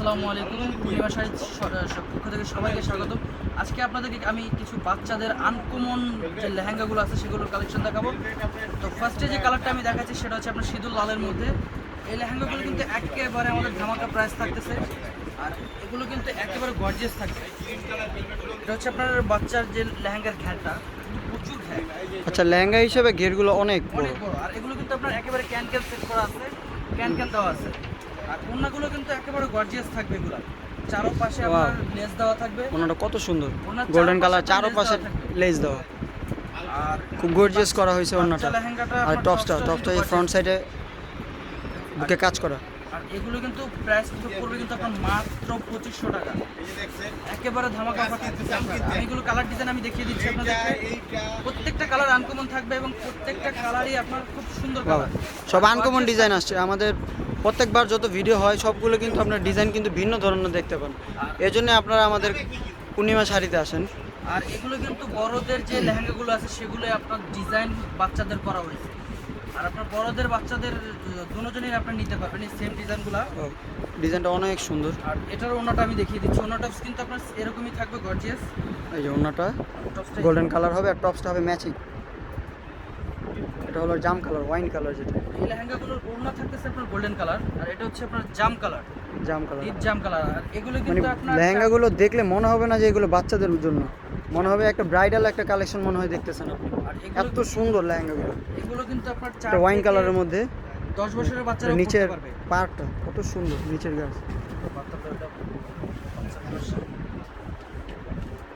আসসালামু আলাইকুম। স- পক্ষ থেকে সবাইকে স্বাগত আজকে আপনাদেরকে আমি কিছু বাচ্চাদের আনকমন যে লেহেঙ্গাগুলো আছে সেগুলোর কালেকশন দেখাবো। তো ফার্স্টে যে কালারটা আমি দেখাচ্ছি সেটা হচ্ছে আপনার সিঁদুর লালের মধ্যে। এই লেহেঙ্গাগুলো কিন্তু একেবারে আমাদের ধামাকা প্রাইস থাকতেছে। আর এগুলো কিন্তু একেবারে গর্জিয়াস থাকবে। এটা হচ্ছে আপনার বাচ্চার যে লেহেঙ্গার ঘ্যানটা প্রচুর ঘ্যান আচ্ছা লেহেঙ্গা হিসেবে ঘেরগুলো অনেক বড়। আর এগুলো কিন্তু আপনার একেবারে ক্যান ক্যান সেট করা আছে। ক্যান ক্যান দেওয়া আছে। আর ওড়নাগুলো কিন্তু একেবারে গর্জিয়াস থাকবে এগুলো চারোপাশে. আপনার লেস দেওয়া থাকবে। ওনাটা কত সুন্দর। গোল্ডেন কালার চারপাশে লেস দেওয়া আর খুব গর্জিয়াস করা হয়েছে ওনাটা আর টপসটা টপসটা এই ফ্রন্ট সাইডে বুকে কাজ করা। আর এগুলো কিন্তু প্রাইস পড়বে কিন্তু আপনার মাত্র পঁচিশশো টাকা। একেবারে ধামাকা আমি এগুলো কালার ডিজাইন আমি দেখিয়ে দিচ্ছি আপনাদেরকে। প্রত্যেকটা কালার আনকমন থাকবে এবং প্রত্যেকটা কালারই আপনার খুব সুন্দর কালার সব আনকমন ডিজাইন আসছে। আমাদের প্রত্যেকবার যত ভিডিও হয় সবগুলো কিন্তু আপনার ডিজাইন কিন্তু ভিন্ন ধরনের দেখতে পান। এই জন্য আপনারা আমাদের পূর্ণিমা শাড়িতে আসেন। আর এগুলো কিন্তু বড়দের যে লেহেঙ্গাগুলো আছে সেগুলো আপনার ডিজাইন বাচ্চাদের করা হয়েছে। আর আপনার বড়দের বাচ্চাদের দুজনেই আপনি নিতে পারবেন এই সেম ডিজাইনগুলো ডিজাইনটা অনেক সুন্দর। আর এটার ওনাটা আমি দেখিয়ে দিচ্ছি। ওনাটা কিন্তু আপনার এরকমই থাকবে গর্জিয়াস এই যে ওনাটা গোল্ডেন কালার হবে আর টপসটা হবে ম্যাচিং এটা হলো জাম কালার ওয়াইন কালার যেটা। এই লেহেঙ্গাগুলোর ওড়না থাকতেছে আপনার গোল্ডেন কালার আর এটা হচ্ছে আপনার জাম কালার জাম কালার ডিপ জাম কালার আর এগুলো মানে কিন্তু আপনার লেহেঙ্গাগুলো দেখলে মনে হবে না যে এগুলো বাচ্চাদের জন্য। মনে হবে একটা ব্রাইডাল একটা কালেকশন মনে হয় দেখতেছেন আপনি। এত সুন্দর লেহেঙ্গাগুলো। এগুলো কিন্তু আপনার চার ওয়াইন কালারের মধ্যে দশ বছরের বাচ্চারা নিচের পার্টটা কত সুন্দর নিচের গাছ।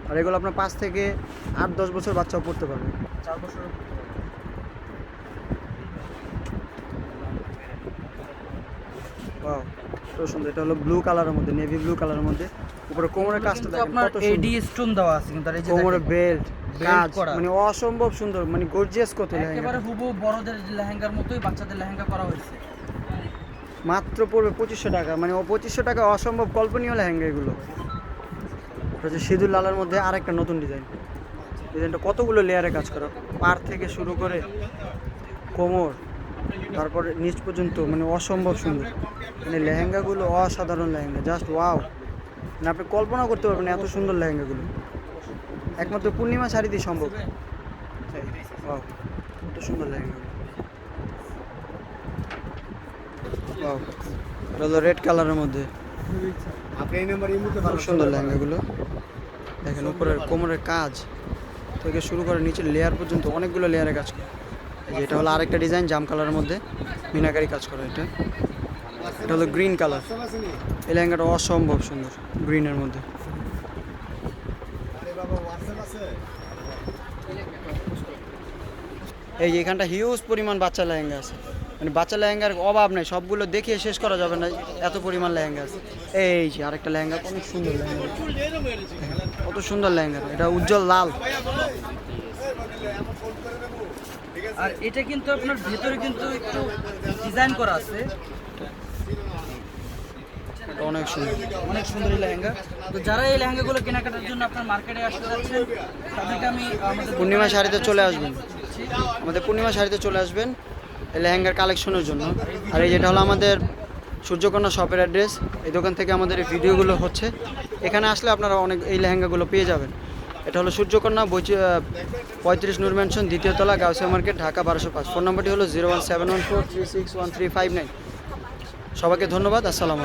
আর এগুলো আপনার পাঁচ থেকে আট দশ বছর বাচ্চাও পড়তে পারবে। চার বছরের ওয়াও কত সুন্দর। এটা হলো ব্লু কালারের মধ্যে নেভি ব্লু কালারের মধ্যে। উপরে কোমরের কাজটা দেখেন আপনার কত এডি সুন্দর। স্টোন দেওয়া আছে কিন্তু আর এই যে কোমরে বেল্ট কাজ মানে অসম্ভব সুন্দর মানে গর্জিয়াস কত লেহেঙ্গা। একেবারে হুবহু বড়দের লেহেঙ্গার মতোই বাচ্চাদের লেহেঙ্গা করা হয়েছে। মাত্র পড়বে পঁচিশশো টাকা মানে পঁচিশশো টাকা অসম্ভব কল্পনীয় লেহেঙ্গা এগুলো। এটা হচ্ছে সিঁদুর লালের মধ্যে আরেকটা নতুন ডিজাইন ডিজাইনটা কতগুলো লেয়ারে কাজ করা? পার থেকে শুরু করে কোমর তারপরে নিচ পর্যন্ত মানে অসম্ভব সুন্দর। মানে লেহেঙ্গাগুলো অসাধারণ লেহেঙ্গা জাস্ট ওয়াও মানে আপনি কল্পনা করতে পারবেন এত সুন্দর লেহেঙ্গাগুলো। একমাত্র পূর্ণিমা শাড়িতেই সম্ভব। ওয়াও কত সুন্দর লেহেঙ্গাগুলো ওয়াও হলো রেড কালারের মধ্যে। খুব সুন্দর লেহেঙ্গাগুলো। দেখেন উপরের কোমরের কাজ থেকে শুরু করে নিচের লেয়ার পর্যন্ত অনেকগুলো লেয়ারে কাজ করে। এটা হলো আরেকটা ডিজাইন, জাম কালারের মধ্যে মিনাকারি কাজ করা এটা। এটা হলো গ্রিন কালার। এই লেহেঙ্গাটা অসম্ভব সুন্দর, গ্রিনের মধ্যে। এই যে এখানটা হিউজ পরিমাণ বাচ্চা লেহেঙ্গা আছে। মানে বাচ্চা লেহেঙ্গার অভাব নাই, সবগুলো দেখিয়ে শেষ করা যাবে না, এত পরিমাণ লেহেঙ্গা আছে। এই যে আরেকটা লেহেঙ্গা অনেক সুন্দর লেহেঙ্গা। কত সুন্দর লেহেঙ্গা এটা উজ্জ্বল লাল। আর এটা কিন্তু আপনার ভেতরে কিন্তু একটু ডিজাইন করা আছে। অনেক সুন্দর। অনেক সুন্দর এই লেহেঙ্গা। তো যারা এই লেহেঙ্গাগুলো কেনাকাটার জন্য আপনার মার্কেটে আসতে যাচ্ছেন তাদেরকে আমি পূর্ণিমা শাড়িতে চলে আসবেন। আমাদের পূর্ণিমা শাড়িতে চলে আসবেন এই লেহেঙ্গার কালেকশনের জন্য। আর এই যেটা হলো আমাদের সূর্যকন্যা শপের অ্যাড্রেস এই দোকান থেকে আমাদের এই ভিডিওগুলো হচ্ছে। এখানে আসলে আপনারা অনেক এই লেহেঙ্গাগুলো পেয়ে যাবেন। এটা হলো সূর্যকন্যা বৈচ পঁয়ত্রিশ নূর ম্যানশন দ্বিতীয় তলা গাউসিয়া মার্কেট, ঢাকা বারোশো পাঁচ। ফোন নম্বরটি হলো zero one seven one four three six one three five nine. সবাইকে ধন্যবাদ, আসসালামু